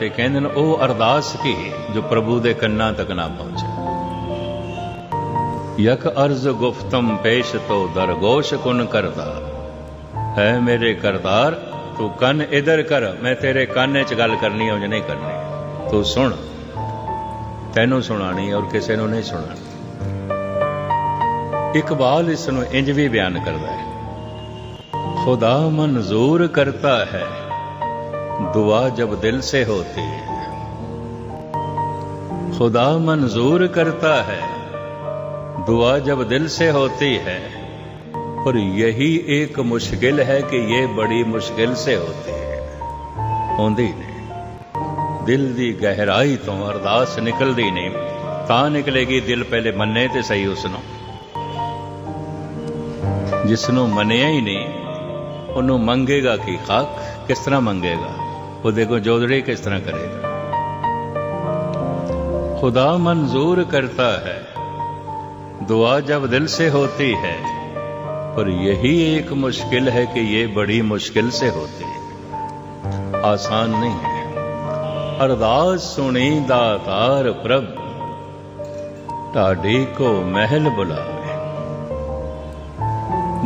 ਤੇ ਕਹਿੰਦੇ ਨੇ, ਉਹ ਅਰਦਾਸ ਕੀ? ਜੋ ਪ੍ਰਭੂ ਦੇ ਕੰਨਾਂ ਤੱਕ ਨਾ ਪਹੁੰਚੇ। ਯਕ ਅਰਜ਼ ਗੁਫਤਮ ਪੇਸ਼ ਤੋ ਦਰਗੋਸ਼ ਕੁਨ ਕਰਦਾ। ਹੈ ਮੇਰੇ ਕਰਤਾਰ, ਤੂੰ ਕੰਨ ਇਧਰ ਕਰ, ਮੈਂ ਤੇਰੇ ਕੰਨ 'ਚ ਗੱਲ ਕਰਨੀ ਹੈ ਉਹ ਨਹੀਂ ਕਰਨੀ। ਤੂੰ ਸੁਣ। ਤੈਨੂੰ ਸੁਣਾਣੀ ਔਰ ਕਿਸੇ ਨੂੰ ਨਹੀਂ ਸੁਣਾਣੀ। ਇਕਬਾਲ ਇਸ ਨੂੰ ਇੰਜ ਵੀ ਬਿਆਨ ਕਰਦਾ ਹੈ। ਖੁਦਾ ਮਨਜ਼ੂਰ ਕਰਤਾ ਹੈ। दुआ जब दिल से होती है खुदा मंजूर करता है दुआ जब दिल से होती है और यही एक मुश्किल है कि ये बड़ी मुश्किल से होती है होंदी नहीं दिल ਦੀ ਗਹਿਰਾਈ ਤੋਂ ਅਰਦਾਸ ਨਿਕਲਦੀ ਨਹੀਂ ਤਾਂ ਨਿਕਲੇਗੀ ਦਿਲ ਪਹਿਲੇ ਮੰਨੇ ਤੇ ਸਹੀ ਉਸ ਨੂੰ ਜਿਸ ਨੂੰ ਮੰਨਿਆ ਹੀ ਨਹੀਂ ਉਹਨੂੰ ਮੰਗੇਗਾ ਕੀ ਖਾਕ ਕਿਸ ਤਰ੍ਹਾਂ ਮੰਗੇਗਾ वो देखो जोधड़ी किस तरह करेगा। खुदा मंजूर करता है। दुआ जब दिल से होती है, पर यही एक मुश्किल है कि ये बड़ी मुश्किल से होती है। आसान नहीं है। अरदास सुनी दातार प्रभ टाडी को महल बुलावे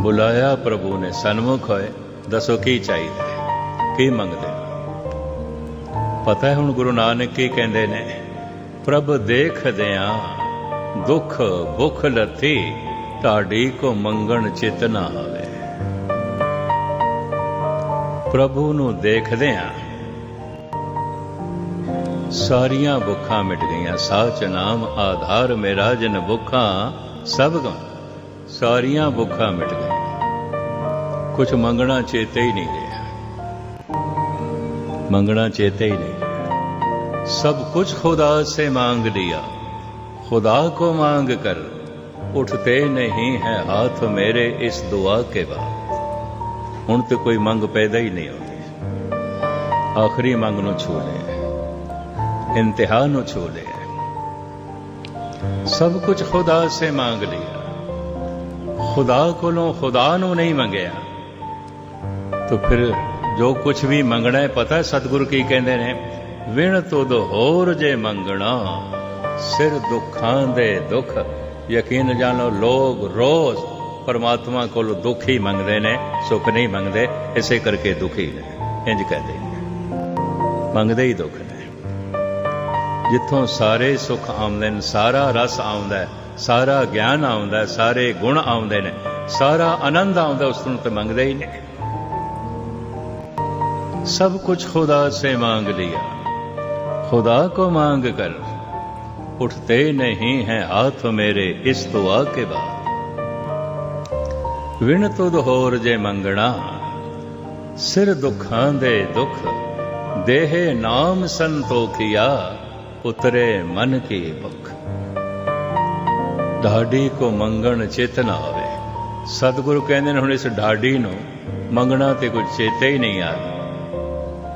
बुलाया प्रभु ने सन्मुख होए, दसो की चाहिए, की मंगते ਪਤਾ ਹੈ ਹੁਣ ਗੁਰੂ ਨਾਨਕ ਕੀ ਕਹਿੰਦੇ ਨੇ? ਪ੍ਰਭ ਦੇਖਦਿਆਂ ਦੁੱਖ ਭੁਖ ਲੱਥੀ ਢਾਡੀ ਕੋ ਮੰਗਣ ਚਿਤ ਨਾ ਆਵੇ। ਪ੍ਰਭੂ ਨੂੰ ਦੇਖਦਿਆਂ ਸਾਰੀਆਂ ਭੁੱਖਾਂ ਮਿਟ ਗਈਆਂ ਸਾਚ ਨਾਮ ਆਧਾਰ ਮੇਰਾ ਜਨ ਭੁੱਖਾਂ, ਸਭ ਗਮ ਸਾਰੀਆਂ ਭੁੱਖਾਂ ਮਿਟ ਗਈਆਂ ਕੁਝ ਮੰਗਣਾ ਚੇਤੇ ਹੀ ਨਹੀਂ ਰਿਹਾ। ਮੰਗਣਾ ਚੇਤੇ ਹੀ ਨਹੀਂ सब कुछ खुदा से मांग लिया खुदा को मांग कर उठते नहीं है हाथ मेरे इस दुआ के बाद ਹੁਣ ਤੇ ਕੋਈ ਮੰਗ ਪੈਦਾ ਹੀ ਨਹੀਂ ਹੁੰਦੀ ਆਖਰੀ ਮੰਗ ਨੂੰ ਛੂ ਲਿਆ ਇੰਤਹਾ ਨੂੰ ਛੂ ਲਿਆ ਸਭ ਕੁਝ ਖੁਦਾ ਸੇ ਮੰਗ ਲਿਆ ਖੁਦਾ ਕੋਲੋਂ ਖੁਦਾ ਨੂੰ ਨਹੀਂ ਮੰਗਿਆ ਤਾਂ ਫਿਰ ਜੋ ਕੁਝ ਵੀ ਮੰਗਣਾ ਹੈ ਪਤਾ ਹੈ ਸਤਿਗੁਰੂ ਕੀ ਕਹਿੰਦੇ ਨੇ ਵਿਣ ਤੁਧ ਹੋਰ ਜੇ ਮੰਗਣਾ ਸਿਰ ਦੁੱਖਾਂ ਦੇ ਦੁੱਖ ਯਕੀਨ ਜਾਣੋ ਲੋਗ ਰੋਜ਼ ਪਰਮਾਤਮਾ ਕੋਲ ਦੁੱਖ ਹੀ ਮੰਗਦੇ ਨੇ ਸੁੱਖ ਨਹੀਂ ਮੰਗਦੇ ਇਸੇ ਕਰਕੇ ਦੁਖੀ ਨੇ ਇੰਜ ਕਹਦੇ ਮੰਗਦੇ ਹੀ ਦੁੱਖ ਨੇ ਜਿੱਥੋਂ ਸਾਰੇ ਸੁੱਖ ਆਉਂਦੇ ਨੇ ਸਾਰਾ ਰਸ ਆਉਂਦਾ ਹੈ ਸਾਰਾ ਗਿਆਨ ਆਉਂਦਾ ਹੈ ਸਾਰੇ ਗੁਣ ਆਉਂਦੇ ਨੇ ਸਾਰਾ ਆਨੰਦ ਆਉਂਦਾ ਉਸ ਨੂੰ ਤੇ ਮੰਗਦੇ ਹੀ ਨਹੀਂ ਸਭ ਕੁਝ ਖੁਦਾ ਸੇ ਮੰਗ ਲਿਆ खुदा को मांग कर उठते नहीं हैं हाथ मेरे इस दुआ के बाद विण तुद होर जे मंगना सिर दुखां दे दुख देहे नाम संतोखिया उतरे मन की भुख ਢਾਡੀ ਕੋ ਮੰਗਣ ਚਿਤ ਨਾ ਆਵੇ ਸਤਿਗੁਰੂ ਕਹਿੰਦੇ ਨੇ ਹੁਣ ਇਸ ਢਾਡੀ ਨੂੰ ਮੰਗਣਾ ਤੇ ਕੁਝ ਚੇਤੇ ਹੀ ਨਹੀਂ ਆ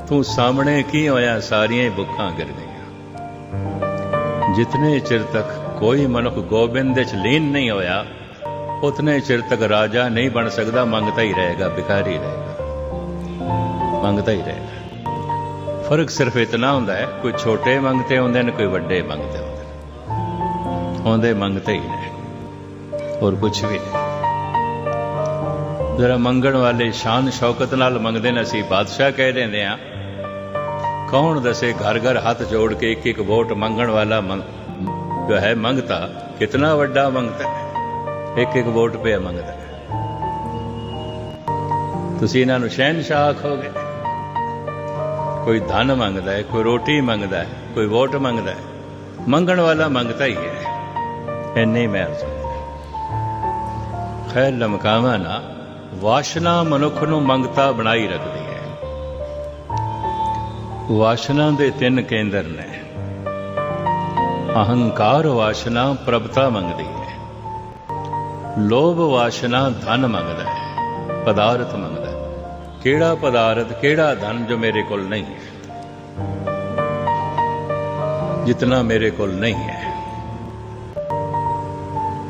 ਤੂੰ ਸਾਹਮਣੇ ਕੀ ਹੋਇਆ? ਸਾਰੀਆਂ ਹੀ ਬੁੱਖਾਂ ਗਿਰ ਗਈਆਂ। ਜਿਤਨੇ ਚਿਰ ਤੱਕ ਕੋਈ ਮਨੁੱਖ ਗੋਬਿੰਦ ਵਿੱਚ ਲੀਨ ਨਹੀਂ ਹੋਇਆ, ਉਤਨੇ ਚਿਰ ਤੱਕ ਰਾਜਾ ਨਹੀਂ ਬਣ ਸਕਦਾ, ਮੰਗਤਾ ਹੀ ਰਹੇਗਾ, ਭਿਖਾਰੀ ਰਹੇਗਾ। ਮੰਗਤਾ ਹੀ ਰਹੇਗਾ। ਫ਼ਰਕ ਸਿਰਫ ਇਤਨਾ ਹੁੰਦਾ ਹੈ, ਕੋਈ ਛੋਟੇ ਮੰਗਤੇ ਹੁੰਦੇ ਨੇ, ਕੋਈ ਵੱਡੇ ਮੰਗਤੇ ਹੁੰਦੇ ਨੇ। ਹੁੰਦੇ ਮੰਗਤੇ ਹੀ ਨੇ, ਹੋਰ ਕੁਝ ਵੀ ਨਹੀਂ। ਜਰਾ ਮੰਗਣ ਵਾਲੇ ਸ਼ਾਨ ਸ਼ੌਕਤ ਨਾਲ ਮੰਗਦੇ ਨੇ, ਅਸੀਂ ਬਾਦਸ਼ਾਹ ਕਹਿ ਦਿੰਦੇ ਆ ਕੌਣ ਦੱਸੇ ਘਰ ਘਰ ਹੱਥ ਜੋੜ ਕੇ ਇੱਕ ਇੱਕ ਵੋਟ ਮੰਗਣ ਵਾਲਾ ਜੋ ਹੈ ਮੰਗਤਾ, ਕਿਤਨਾ ਵੱਡਾ ਮੰਗਤਾ ਹੈ? ਇੱਕ ਇੱਕ ਵੋਟ ਪਿਆ ਮੰਗਦਾ ਹੈ। ਤੁਸੀਂ ਇਹਨਾਂ ਨੂੰ ਸ਼ਹਿਨशाह ਆਖੋਗੇ? ਕੋਈ ਧਨ ਮੰਗਦਾ ਹੈ, ਕੋਈ ਰੋਟੀ ਮੰਗਦਾ ਹੈ, ਕੋਈ ਵੋਟ ਮੰਗਦਾ ਹੈ। ਮੰਗਣ ਵਾਲਾ ਮੰਗਤਾ ਹੀ ਹੈ। ਇੰਨੇ ਮੈਂ ਖੈਰ ਲਮਕਾਵਾ ਨਾ, ਵਾਸ਼ਨਾ ਮਨੁੱਖ ਨੂੰ ਮੰਗਤਾ ਬਣਾਈ ਰੱਖਦੀ ਵਾਸ਼ਨਾ ਦੇ ਤਿੰਨ ਕੇਂਦਰ ਨੇ। ਅਹੰਕਾਰ ਵਾਸ਼ਨਾ ਪ੍ਰਭਤਾ ਮੰਗਦੀ ਹੈ। ਲੋਭ ਵਾਸ਼ਨਾ ਧਨ ਮੰਗਦਾ ਹੈ। ਪਦਾਰਥ ਮੰਗਦਾ ਹੈ। ਕਿਹੜਾ ਪਦਾਰਥ, ਕਿਹੜਾ ਧਨ ਜੋ ਮੇਰੇ ਕੋਲ ਨਹੀਂ ਹੈ? ਜਿਤਨਾ ਮੇਰੇ ਕੋਲ ਨਹੀਂ ਹੈ।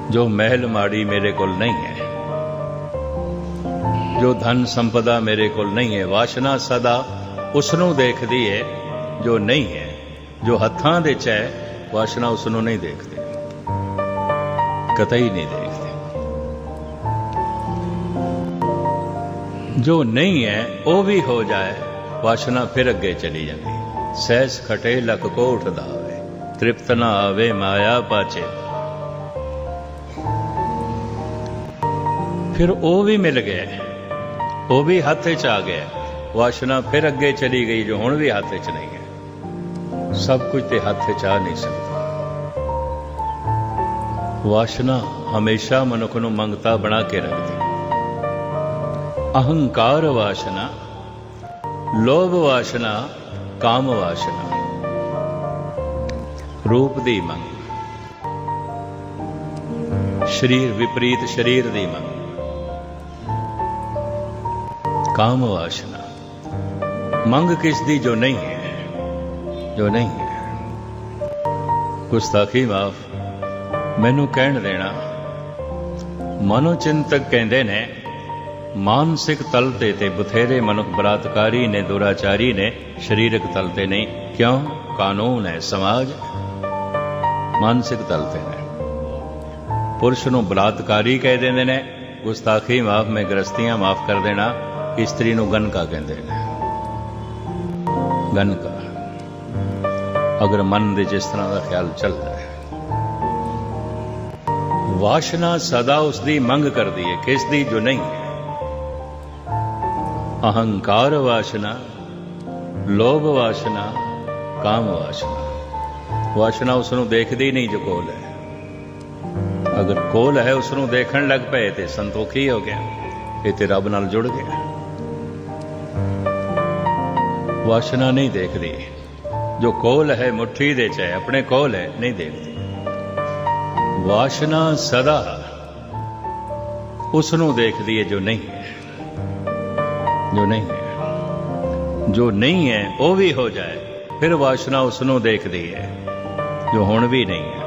ਜੋ ਮਹਿਲ ਮਾੜੀ ਮੇਰੇ ਕੋਲ ਨਹੀਂ ਹੈ। ਜੋ ਧਨ ਸੰਪਦਾ ਮੇਰੇ ਕੋਲ ਨਹੀਂ ਹੈ। ਵਾਸ਼ਨਾ ਸਦਾ ਉਸ ਨੂੰ ਦੇਖਦੀ ਹੈ ਜੋ ਨਹੀਂ ਹੈ, ਜੋ ਹੱਥਾਂ ਦੇ ਚ ਹੈ, ਵਾਸ਼ਨਾ ਉਸ ਨੂੰ ਨਹੀਂ ਦੇਖਦੇ। ਕਤਈ ਨਹੀਂ ਦੇਖਦੇ। ਜੋ ਨਹੀਂ ਹੈ, ਉਹ ਵੀ ਹੋ ਜਾਏ, ਵਾਸ਼ਨਾ ਫਿਰ ਅੱਗੇ ਚਲੀ ਜਾਂਦੀ। ਸਹਿਸ ਖਟੇ ਲਖ ਕੋ ਉਠਦਾ ਹੋਵੇ ਤ੍ਰਿਪਤ ਨਾ ਆਵੇ ਮਾਇਆ ਪਾਚੇ। ਫਿਰ ਉਹ ਵੀ ਮਿਲ ਗਿਆ, ਉਹ ਵੀ ਹੱਥ 'ਚ ਆ ਗਿਆ। ਵਾਸ਼ਨਾ ਫਿਰ ਅੱਗੇ ਚਲੀ ਗਈ ਜੋ ਹੁਣ ਵੀ ਹੱਥ 'ਚ ਨਹੀਂ ਹੈ। ਸਭ ਕੁਝ ਤੇ ਹੱਥ 'ਚ ਆ ਨਹੀਂ ਸਕਦਾ। ਵਾਸ਼ਨਾ ਹਮੇਸ਼ਾ ਮਨੁੱਖ ਨੂੰ ਮੰਗਤਾ ਬਣਾ ਕੇ ਰੱਖਦੀ। ਅਹੰਕਾਰ ਵਾਸ਼ਨਾ ਲੋਭ ਵਾਸ਼ਨਾ ਕਾਮ ਵਾਸ਼ਨਾ ਰੂਪ ਦੀ ਮੰਗ। ਸਰੀਰ ਵਿਪਰੀਤ ਸਰੀਰ ਦੀ ਮੰਗ। ਕਾਮ ਵਾਸ਼ਨਾ ਮੰਗ ਕਿਸ ਦੀ ਜੋ ਨਹੀਂ ਹੈ, ਜੋ ਨਹੀਂ ਹੈ। ਗੁਸਤਾਖੀ ਮਾਫ, ਮੈਨੂੰ ਕਹਿਣ ਦੇਣਾ। ਮਨੋਚਿੰਤਕ ਕਹਿੰਦੇ ਨੇ, ਮਾਨਸਿਕ ਤਲ ਤੇ ਤੇ ਬਥੇਰੇ ਮਨੁੱਖ ਬਲਾਤਕਾਰੀ ਨੇ, ਦੁਰਾਚਾਰੀ ਨੇ, ਸਰੀਰਕ ਤਲ ਤੇ ਨਹੀਂ। ਕਿਉਂ? ਕਾਨੂੰਨ ਹੈ, ਸਮਾਜ ਮਾਨਸਿਕ ਤਲ ਤੇ ਨੇ। ਪੁਰਸ਼ ਨੂੰ ਬਲਾਤਕਾਰੀ ਕਹਿ ਦਿੰਦੇ ਨੇ, ਗੁਸਤਾਖੀ ਮਾਫ, ਮੈਂ ਗ੍ਰਸਤੀਆਂ ਮਾਫ ਕਰ ਦੇਣਾ, ਇਸਤਰੀ ਨੂੰ ਗਨਕਾ ਕਹਿੰਦੇ ਨੇ। ਅਗਰ ਮਨ ਦੇ ਜਿਸ ਤਰ੍ਹਾਂ ਦਾ ਖਿਆਲ ਚੱਲਦਾ ਹੈ। ਵਾਸ਼ਨਾ ਸਦਾ ਉਸ ਦੀ ਮੰਗ ਕਰਦੀ ਹੈ ਕਿਸ ਦੀ ਜੋ ਨਹੀਂ ਅਹੰਕਾਰ ਵਾਸ਼ਨਾ, ਲੋਭ ਵਾਸ਼ਨਾ, ਕਾਮ ਵਾਸ਼ਨਾ। ਵਾਸ਼ਨਾ ਉਸ ਨੂੰ ਦੇਖਦੀ ਨਹੀਂ ਜੋ ਕੋਲ ਹੈ। ਅਗਰ ਕੋਲ ਹੈ ਉਸ ਨੂੰ ਦੇਖਣ ਲੱਗ ਪਏ ਤੇ ਸੰਤੋਖੀ ਹੋ ਗਿਆ, ਇਹ ਤੇ ਰੱਬ ਨਾਲ ਜੁੜ ਗਿਆ। ਵਾਸ਼ਨਾ ਨਹੀਂ ਦੇਖਦੀ। ਜੋ ਕੋਲ ਹੈ ਮੁਠੀ ਦੇ ਚ ਹੈ, ਆਪਣੇ ਕੋਲ ਹੈ, ਨਹੀਂ ਦੇਖਦੀ। ਵਾਸ਼ਨਾ ਸਦਾ ਉਸ ਨੂੰ ਦੇਖਦੀ ਹੈ ਜੋ ਨਹੀਂ ਹੈ। ਜੋ ਨਹੀਂ ਹੈ। ਜੋ ਨਹੀਂ ਹੈ, ਉਹ ਵੀ ਹੋ ਜਾਏ, ਫਿਰ ਵਾਸ਼ਨਾ ਉਸ ਨੂੰ ਦੇਖਦੀ ਹੈ, ਜੋ ਹੁਣ ਵੀ ਨਹੀਂ ਹੈ।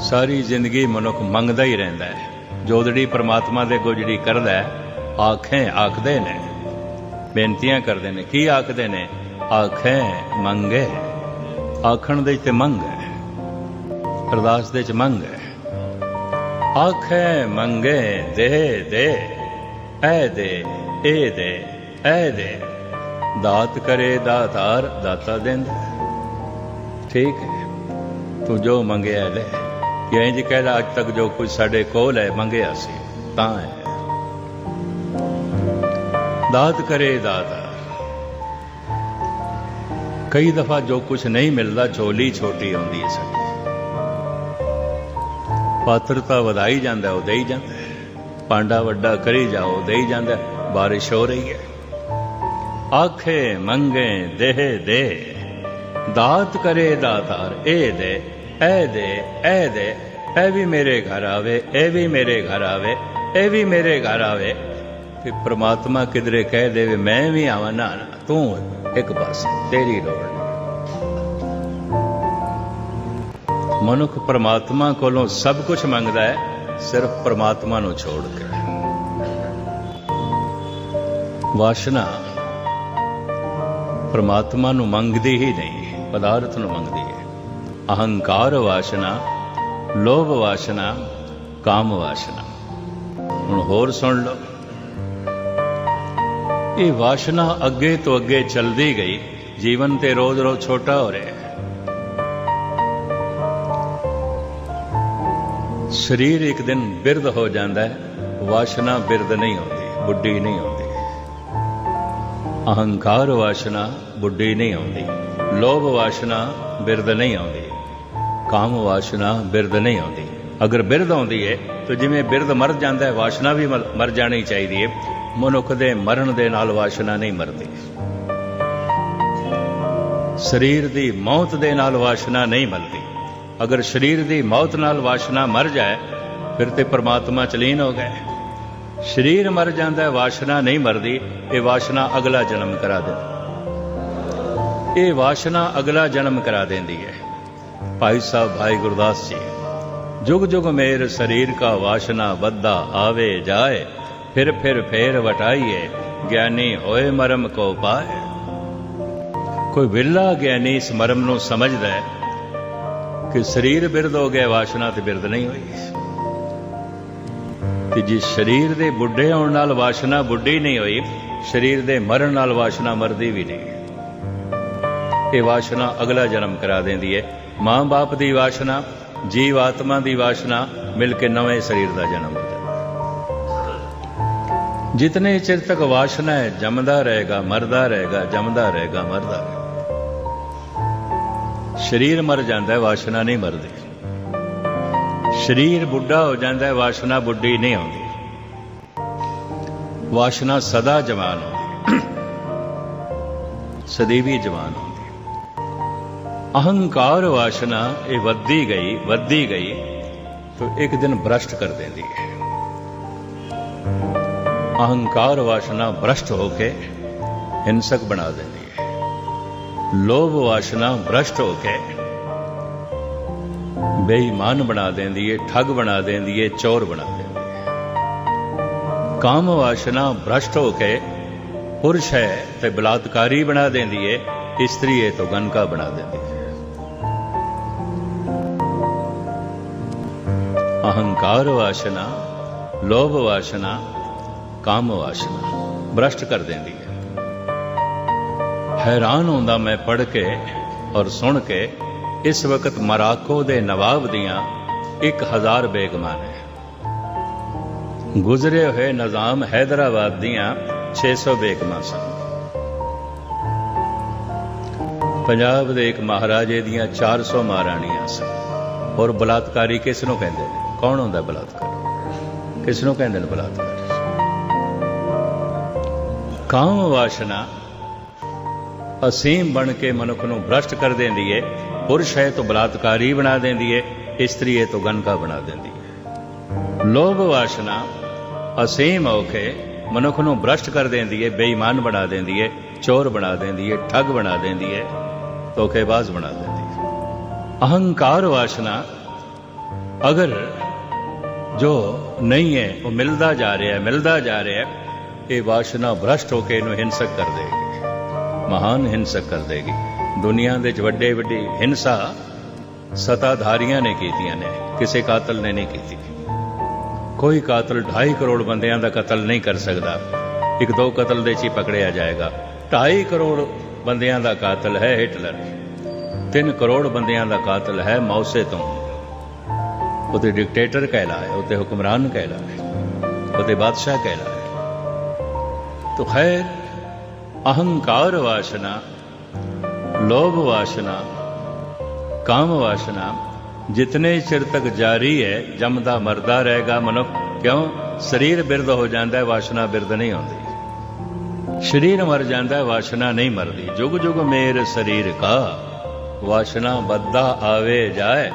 ਸਾਰੀ ਜ਼ਿੰਦਗੀ ਮਨੁੱਖ ਮੰਗਦਾ ਹੀ ਰਹਿੰਦਾ ਹੈ। ਜੋਦੜੀ ਪ੍ਰਮਾਤਮਾ ਦੇ ਗੁਜੜੀ ਕਰਦਾ ਹੈ, ਆਖੇ, ਆਖਦੇ ਨੇ। ਬੇਨਤੀਆਂ ਕਰਦੇ ਨੇ, ਕੀ ਆਖਦੇ ਨੇ? ਆਖੇ, ਮੰਗੇ। ਆਖਣ ਦੇ ਤੇ ਮੰਗ। ਹੈ ਅਰਦਾਸ ਦੇ ਚ ਮੰਗ। ਹੈ ਆਖੇ, ਮੰਗੇ, ਦੇ ਦੇ। ਐ ਦੇ ਇਹ ਦੇ, ਐ ਦੇ। ਦਾਤ ਕਰੇ ਦਾਤਾਰ, ਦਾਤਾ ਦਿੰਦਾ। ਠੀਕ ਹੈ। ਤੂੰ ਜੋ ਮੰਗਿਆ ਲੈ। ਕਿ ਇੰਜ ਕਹਿਦਾ ਅੱਜ ਤੱਕ ਜੋ ਕੁਝ ਸਾਡੇ ਕੋਲ ਹੈ, ਮੰਗਿਆ ਸੀ, ਤਾਂ ਹੈ। ਦਾਤ ਕਰੇ ਦਾਤਾ। ਕਈ ਦਫਾ ਜੋ ਕੁਝ ਨਹੀਂ ਮਿਲਦਾ, ਝੋਲੀ ਛੋਟੀ ਆਉਂਦੀ ਹੈ ਸਾਡੀ। ਪਾਤਰਤਾ ਵਧਾਈ ਜਾਂਦਾ, ਉਹ ਦੇਈ ਜਾਂਦਾ ਪਾਂਡਾ ਵੱਡਾ ਕਰੀ ਜਾਓ ਦੇਈ ਜਾਂਦਾ ਬਾਰਿਸ਼ ਹੋ ਰਹੀ ਹੈ। ਆਖੇ ਮੰਗੇ ਦੇਹ ਦੇ। ਦਾਤ ਕਰੇ ਦਾਤਾਰ, ਇਹ ਦੇ ਐ ਦੇ ਐ ਦੇ। ਐ ਵੀ ਮੇਰੇ ਘਰ ਆਵੇ, ਇਹ ਵੀ ਮੇਰੇ ਘਰ ਆਵੇ, ਇਹ ਵੀ ਮੇਰੇ ਘਰ ਆਵੇ। ਤੇ ਪ੍ਰਮਾਤਮਾ ਕਿਧਰੇ ਕਹਿ ਦੇਵੇ, ਮੈਂ ਵੀ ਆਵਾਂ ਨਾ ਤੂੰ ਇੱਕ ਪਾਸੇ ਤੇਰੀ ਲੋੜ। ਮਨੁੱਖ ਪਰਮਾਤਮਾ ਕੋਲੋਂ ਸਭ ਕੁਝ ਮੰਗਦਾ ਹੈ, ਸਿਰਫ ਪਰਮਾਤਮਾ ਨੂੰ ਛੋੜ ਕੇ। ਵਾਸ਼ਨਾ ਪਰਮਾਤਮਾ ਨੂੰ ਮੰਗਦੀ ਹੀ ਨਹੀਂ, ਪਦਾਰਥ ਨੂੰ ਮੰਗਦੀ ਹੈ। ਅਹੰਕਾਰ ਵਾਸ਼ਨਾ, ਲੋਭ ਵਾਸ਼ਨਾ, ਕਾਮ ਵਾਸ਼ਨਾ। ਹੁਣ ਹੋਰ ਸੁਣ ਲਓ। ਇਹ ਵਾਸ਼ਨਾ ਅੱਗੇ ਤੋਂ ਅੱਗੇ ਚਲਦੀ ਗਈ। ਜੀਵਨ ਤੇ ਰੋਜ਼-ਰੋਜ਼ ਛੋਟਾ ਹੋ ਰਿਹਾ ਹੈ। ਸਰੀਰ ਇੱਕ ਦਿਨ ਬਿਰਧ ਹੋ ਜਾਂਦਾ ਹੈ। ਵਾਸ਼ਨਾ ਬਿਰਧ ਨਹੀਂ ਹੁੰਦੀ, ਬੁੱਢੀ ਨਹੀਂ ਹੁੰਦੀ। ਅਹੰਕਾਰ ਵਾਸ਼ਨਾ, ਬੁੱਢੀ ਨਹੀਂ ਆਉਂਦੀ ਲੋਭ ਵਾਸ਼ਨਾ, ਬਿਰਧ ਨਹੀਂ ਆਉਂਦੀ। ਕਾਮ ਵਾਸ਼ਨਾ, ਬਿਰਧ ਨਹੀਂ ਆਉਂਦੀ। ਅਗਰ ਬਿਰਧ ਆਉਂਦੀ ਹੈ, ਤਾਂ ਜਿਵੇਂ ਬਿਰਧ ਮਰ ਜਾਂਦਾ ਹੈ, ਵਾਸ਼ਨਾ ਵੀ ਮਰ ਮਰ ਜਾਣੀ ਚਾਹੀਦੀ ਹੈ। ਮਨੁੱਖ ਦੇ ਮਰਨ ਦੇ ਨਾਲ ਵਾਸ਼ਨਾ ਨਹੀਂ ਮਰਦੀ। ਸਰੀਰ ਦੀ ਮੌਤ ਦੇ ਨਾਲ ਵਾਸ਼ਨਾ ਨਹੀਂ ਮਰਦੀ। ਅਗਰ ਸਰੀਰ ਦੀ ਮੌਤ ਨਾਲ ਵਾਸ਼ਨਾ ਮਰ ਜਾਏ, ਫਿਰ ਤੇ ਪਰਮਾਤਮਾ ਚ ਲੀਨ ਹੋ ਗਏ। ਸਰੀਰ ਮਰ ਜਾਂਦਾ, ਵਾਸ਼ਨਾ ਨਹੀਂ ਮਰਦੀ, ਇਹ ਵਾਸ਼ਨਾ ਅਗਲਾ ਜਨਮ ਕਰਾ ਦਿੰਦੀ। ਇਹ ਵਾਸ਼ਨਾ ਅਗਲਾ ਜਨਮ ਕਰਾ ਦਿੰਦੀ ਹੈ। ਭਾਈ ਸਾਹਿਬ, ਭਾਈ ਗੁਰਦਾਸ ਜੀ, ਜੁਗ ਜੁਗ ਮੇਰ ਸਰੀਰ ਕਾ ਵਾਸ਼ਨਾ ਬੱਧਾ ਆਵੇ ਜਾਏ। ਫਿਰ ਫਿਰ ਫੇਰ ਵਟਾਈਏ, ਗਿਆਨੀ ਹੋਏ ਮਰਮ ਕੋ ਪਾਏ। ਕੋਈ ਵਿਰਲਾ ਗਿਆਨੀ ਇਸ ਮਰਮ ਨੂੰ ਸਮਝਦਾ ਹੈ ਕਿ ਸਰੀਰ ਬਿਰਦ ਹੋ ਗਿਆ, ਵਾਸ਼ਨਾ ਤੇ ਬਿਰਦ ਨਹੀਂ ਹੋਈ। ਤੇ ਜੇ ਸਰੀਰ ਦੇ ਬੁੱਢੇ ਹੋਣ ਨਾਲ ਵਾਸ਼ਨਾ ਬੁੱਢੀ ਨਹੀਂ ਹੋਈ, ਸਰੀਰ ਦੇ ਮਰਨ ਨਾਲ ਵਾਸ਼ਨਾ ਮਰਦੀ ਵੀ ਨਹੀਂ। ਇਹ ਵਾਸ਼ਨਾ ਅਗਲਾ ਜਨਮ ਕਰਾ ਦਿੰਦੀ ਹੈ। ਮਾਂ-ਬਾਪ ਦੀ ਵਾਸ਼ਨਾ ਜੀਵ ਆਤਮਾ ਦੀ ਵਾਸ਼ਨਾ, ਮਿਲ ਕੇ ਨਵੇਂ ਸਰੀਰ ਦਾ ਜਨਮ। ਜਿਤਨੇ ਚਿਰ ਤੱਕ ਵਾਸ਼ਨਾ ਹੈ ਜੰਮਦਾ ਰਹੇਗਾ ਮਰਦਾ ਰਹੇਗਾ ਜੰਮਦਾ ਰਹੇਗਾ ਮਰਦਾ ਰਹੇਗਾ ਸਰੀਰ ਮਰ ਜਾਂਦਾ ਹੈ ਵਾਸ਼ਨਾ ਨਹੀਂ ਮਰਦੀ ਸਰੀਰ ਬੁੱਢਾ ਹੋ ਜਾਂਦਾ ਹੈ ਵਾਸ਼ਨਾ ਬੁੱਢੀ ਨਹੀਂ ਆਉਂਦੀ ਵਾਸ਼ਨਾ ਸਦਾ ਜਵਾਨ ਹੁੰਦੀ ਸਦੀਵੀ ਜਵਾਨ ਹੁੰਦੀ ਅਹੰਕਾਰ ਵਾਸ਼ਨਾ ਇਹ ਵੱਧਦੀ ਗਈ ਵੱਧਦੀ ਗਈ ਤਾਂ ਇੱਕ ਦਿਨ ਭ੍ਰਸ਼ਟ ਕਰ ਦਿੰਦੀ ਹੈ ਅਹੰਕਾਰ ਵਾਸ਼ਨਾ ਭ੍ਰਸ਼ਟ ਹੋ ਕੇ ਹਿੰਸਕ ਬਣਾ ਦਿੰਦੀ ਹੈ। ਲੋਭ ਵਾਸ਼ਨਾ ਭ੍ਰਸ਼ਟ ਹੋ ਕੇ ਬੇਈਮਾਨ ਬਣਾ ਦਿੰਦੀ ਹੈ, ਠੱਗ ਬਣਾ ਦਿੰਦੀ ਹੈ, ਚੋਰ ਬਣਾ ਦਿੰਦੀ ਹੈ। ਕਾਮ ਵਾਸ਼ਨਾ ਭ੍ਰਸ਼ਟ ਹੋ ਕੇ ਪੁਰਸ਼ ਹੈ ਤੇ ਬਲਾਤਕਾਰੀ ਬਣਾ ਦਿੰਦੀ ਹੈ, ਇਸਤਰੀ ਹੈ ਤਾਂ ਗਨਕਾ ਬਣਾ ਦਿੰਦੀ ਹੈ। ਅਹੰਕਾਰ ਵਾਸ਼ਨਾ, ਲੋਭ ਵਾਸ਼ਨਾ ਕਾਮ ਵਾਸ਼ਨਾ, ਭ੍ਰਸ਼ਟ ਕਰ ਦਿੰਦੀ ਹੈ। ਹੈਰਾਨ ਹੁੰਦਾ ਮੈਂ ਪੜ੍ਹ ਕੇ ਔਰ ਸੁਣ ਕੇ, ਇਸ ਵਕਤ ਮਰਾਕੋ ਦੇ ਨਵਾਬ ਦੀਆਂ 1000 ਬੇਗਮਾਂ ਨੇ ਗੁਜ਼ਰੇ ਹੋਏ ਨਿਜ਼ਾਮ ਹੈਦਰਾਬਾਦ ਦੀਆਂ 600 ਬੇਗਮਾਂ ਸਨ। ਪੰਜਾਬ ਦੇ ਇੱਕ ਮਹਾਰਾਜੇ ਦੀਆਂ 400 ਮਹਾਰਾਣੀਆਂ ਸਨ। ਔਰ ਬਲਾਤਕਾਰੀ ਕਿਸ ਨੂੰ ਕਹਿੰਦੇ ਨੇ? ਕੌਣ ਹੁੰਦਾ ਬਲਾਤਕਾਰ? ਕਿਸ ਨੂੰ ਕਹਿੰਦੇ ਨੇ ਬਲਾਤਕਾਰ? ਕਾਮ ਵਾਸ਼ਨਾ। ਅਸੀਮ ਬਣ ਕੇ ਮਨੁੱਖ ਨੂੰ ਭ੍ਰਸ਼ਟ ਕਰ ਦਿੰਦੀ ਏ, ਪੁਰਸ਼ ਹੈ ਤਾਂ ਬਲਾਤਕਾਰੀ ਬਣਾ ਦਿੰਦੀ ਏ, ਇਸਤਰੀ ਹੈ ਤਾਂ ਗਨਕਾ ਬਣਾ ਦਿੰਦੀ ਏ। ਲੋਭ ਵਾਸ਼ਨਾ, ਅਸੀਮ ਹੋ ਕੇ ਮਨੁੱਖ ਨੂੰ ਭ੍ਰਸ਼ਟ ਕਰ ਦਿੰਦੀ ਏ, ਬੇਈਮਾਨ ਬਣਾ ਦਿੰਦੀ ਏ, ਚੋਰ ਬਣਾ ਦਿੰਦੀ ਏ, ਠੱਗ ਬਣਾ ਦਿੰਦੀ ਏ, ਧੋਖੇਬਾਜ਼ ਬਣਾ ਦਿੰਦੀ ਏ। ਅਹੰਕਾਰ ਵਾਸ਼ਨਾ, ਅਗਰ ਜੋ ਨਹੀਂ ਹੈ, ਉਹ ਮਿਲਦਾ ਜਾ ਰਿਹਾ ਹੈ ਮਿਲਦਾ ਜਾ ਰਿਹਾ ਹੈ ਇਹ ਵਾਸ਼ਨਾ ਭ੍ਰਸ਼ਟ ਹੋ ਕੇ ਇਹਨੂੰ ਹਿੰਸਕ ਕਰ ਦੇਗੀ। ਮਹਾਨ ਹਿੰਸਕ ਕਰ ਦੇਗੀ। ਦੁਨੀਆ ਦੇ ਵਿੱਚ ਵੱਡੇ ਵੱਡੀ ਹਿੰਸਾ ਸਤਾਧਾਰੀਆਂ ਨੇ ਕੀਤੀਆਂ ਨੇ, ਕਿਸੇ ਕਾਤਲ ਨੇ ਨਹੀਂ ਕੀਤੀ। ਕੋਈ ਕਾਤਲ 2.5 ਕਰੋੜ ਬੰਦਿਆਂ ਦਾ ਕਤਲ ਨਹੀਂ ਕਰ ਸਕਦਾ। ਇੱਕ ਦੋ ਕਤਲ ਦੇ ਚ ਹੀ ਪਕੜਿਆ ਜਾਏਗਾ। 2.5 ਕਰੋੜ ਬੰਦਿਆਂ ਦਾ ਕਾਤਲ ਹੈ ਹਿਟਲਰ। 3 ਕਰੋੜ ਬੰਦਿਆਂ ਦਾ ਕਾਤਲ ਹੈ ਮੌਸੇ ਤੋਂ। ਉਹਦੇ ਡਿਕਟੇਟਰ ਕਹਿਲਾਏ, ਉਹਦੇ ਹੁਕਮਰਾਨ ਕਹਿਲਾਏ, ਉਹਦੇ ਬਾਦਸ਼ਾਹ ਕਹਿਲਾਏ। तो खैर अहंकार वासना लोभ वासना काम वासना जितने चिर तक जारी है जमदा मरदा रहेगा मनुख क्यों ਸਰੀਰ ਬਿਰਧ ਹੋ ਜਾਂਦਾ ਹੈ ਵਾਸ਼ਨਾ ਬਿਰਧ ਨਹੀਂ ਹੁੰਦੀ ਸਰੀਰ ਮਰ ਜਾਂਦਾ ਹੈ ਵਾਸ਼ਨਾ ਨਹੀਂ ਮਰਦੀ ਜੁਗ ਜੁਗ ਮੇਰ ਸਰੀਰ ਕਾ ਵਾਸ਼ਨਾ ਬੱਦਾ ਆਵੇ ਜਾਏ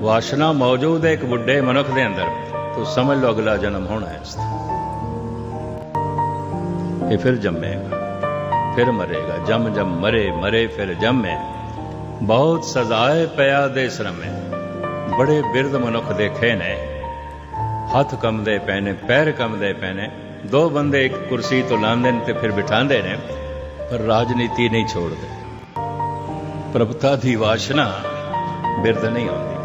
ਵਾਸ਼ਨਾ ਮੌਜੂਦ ਹੈ ਇੱਕ ਬੁੱਢੇ ਮਨੁੱਖ ਦੇ ਅੰਦਰ ਤੋ ਸਮਝ ਲਓ ਅਗਲਾ ਜਨਮ ਹੋਣਾ ਹੈ ਇਸ ਦਾ ਇਹ ਫਿਰ ਜੰਮੇਗਾ, ਫਿਰ ਮਰੇਗਾ। ਜਮ ਜਮ ਮਰੇ ਮਰੇ ਫਿਰ ਜੰਮੇ। ਬਹੁਤ ਸਜ਼ਾਏ ਪਿਆ ਦੇ ਸ਼ਰਮੇ। ਬੜੇ ਬਿਰਧ ਮਨੁੱਖ ਦੇਖੇ ਨੇ। ਹੱਥ ਕੰਮਦੇ ਪਏ ਨੇ, ਪੈਰ ਕੰਮਦੇ ਪਏ ਨੇ। ਦੋ ਬੰਦੇ ਇੱਕ ਕੁਰਸੀ ਤੋਂ ਲਾਉਂਦੇ ਨੇ ਤੇ ਫਿਰ ਬਿਠਾਉਂਦੇ ਨੇ, ਪਰ ਰਾਜਨੀਤੀ ਨਹੀਂ ਛੋੜਦੇ। ਪ੍ਰਭਤਾ ਦੀ ਵਾਸ਼ਨਾ ਬਿਰਧ ਨਹੀਂ ਆਉਂਦੀ।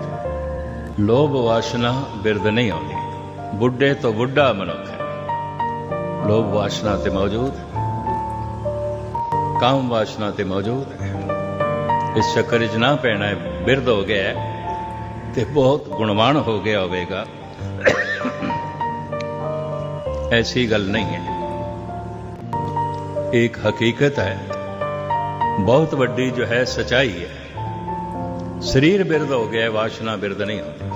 ਲੋਭ ਵਾਸ਼ਨਾ ਬਿਰਧ ਨਹੀਂ ਆਉਂਦੀ। ਬੁੱਢੇ ਤੋਂ ਬੁੱਢਾ ਮਨੁੱਖ ਹੈ। ਲੋਭ ਵਾਸ਼ਨਾ ਤੇ ਮੌਜੂਦ ਹੈ ਕਾਮ ਵਾਸ਼ਨਾ ਤੇ ਮੌਜੂਦ। ਇਸ ਚੱਕਰ ਵਿੱਚ ਨਾ ਪੈਣਾ ਬਿਰਦ ਹੋ ਗਿਆ ਤੇ ਬਹੁਤ ਗੁਣਵਾਨ ਹੋ ਗਿਆ ਹੋਵੇਗਾ। ਐਸੀ ਗੱਲ ਨਹੀਂ ਹੈ। ਇੱਕ ਹਕੀਕਤ ਹੈ, ਬਹੁਤ ਵੱਡੀ ਜੋ ਹੈ ਸਚਾਈ ਹੈ। ਸਰੀਰ ਬਿਰਦ ਹੋ ਗਿਆ, ਵਾਸ਼ਨਾ ਬਿਰਦ ਨਹੀਂ ਹੁੰਦੀ।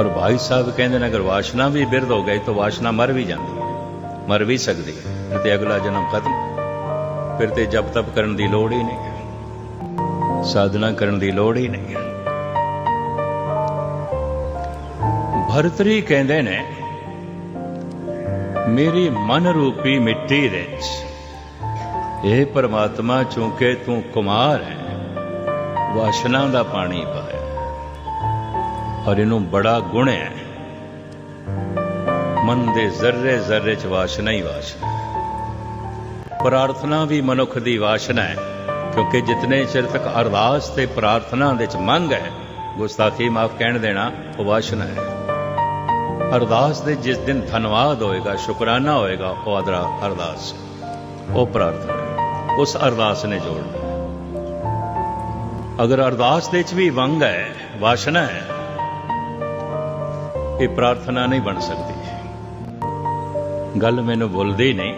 ਔਰ ਭਾਈ ਸਾਹਿਬ ਕਹਿੰਦੇ ਨੇ, ਅਗਰ ਵਾਸ਼ਨਾ ਵੀ ਬਿਰਦ ਹੋ ਗਈ, ਤਾਂ ਵਾਸ਼ਨਾ ਮਰ ਵੀ ਜਾਂਦੀ। ਹੈ ਮਰ ਵੀ ਸਕਦੇ ਤੇ ਅਗਲਾ ਜਨਮ ਖਤਮ। ਫਿਰ ਤੇ ਜਪ ਤਪ ਕਰਨ ਦੀ ਲੋੜ ਹੀ ਨਹੀਂ ਸਾਧਨਾ ਕਰਨ ਦੀ ਲੋੜ ਹੀ ਨਹੀਂ ਭਰਤਰੀ ਕਹਿੰਦੇ ਨੇ, ਮੇਰੀ ਮਨ ਰੂਪੀ ਮਿੱਟੀ ਵਿੱਚ, ਇਹ ਪਰਮਾਤਮਾ ਚੁੰਕੇ ਤੂੰ ਕੁਮਾਰ ਹੈ, ਵਾਸ਼ਨਾ ਦਾ ਪਾਣੀ ਪਾਇਆ ਔਰ ਇਹਨੂੰ ਬੜਾ ਗੁਣ ਹੈ। ਮਨ ਦੇ ਜ਼ਰਰੇ ਜ਼ਰਰੇ ਚ ਵਾਸ਼ਨਾ ਹੀ ਵਾਸ਼ਨਾ। ਪ੍ਰਾਰਥਨਾ ਵੀ ਮਨੁੱਖ ਦੀ ਵਾਸ਼ਨਾ ਹੈ, ਕਿਉਂਕਿ ਜਿਤਨੇ ਚਿਰ ਤੱਕ ਅਰਦਾਸ ਤੇ ਪ੍ਰਾਰਥਨਾ ਦੇ ਚ ਮੰਗ ਹੈ, ਗੁਸਤਾਖੀ ਮਾਫ ਕਹਿਣ ਦੇਣਾ ਉਹ ਵਾਸ਼ਨਾ ਹੈ। ਅਰਦਾਸ ਦੇ ਜਿਸ ਦਿਨ ਧੰਨਵਾਦ ਹੋਏਗਾ, ਸ਼ੁਕਰਾਨਾ ਹੋਏਗਾ, ਉਹ ਅਦਰਾ ਅਰਦਾਸ ਉਹ ਪ੍ਰਾਰਥਨਾ ਉਸ ਅਰਦਾਸ ਨੇ ਜੋੜਨਾ ਅਗਰ ਅਰਦਾਸ ਦੇ ਚ ਵੀ ਵੰਗ ਹੈ, ਵਾਸ਼ਨਾ ਹੈ, ਇਹ ਪ੍ਰਾਰਥਨਾ ਨਹੀਂ ਬਣ ਸਕਦੀ। ਗੱਲ ਮੈਨੂੰ ਭੁੱਲਦੀ ਨਹੀਂ।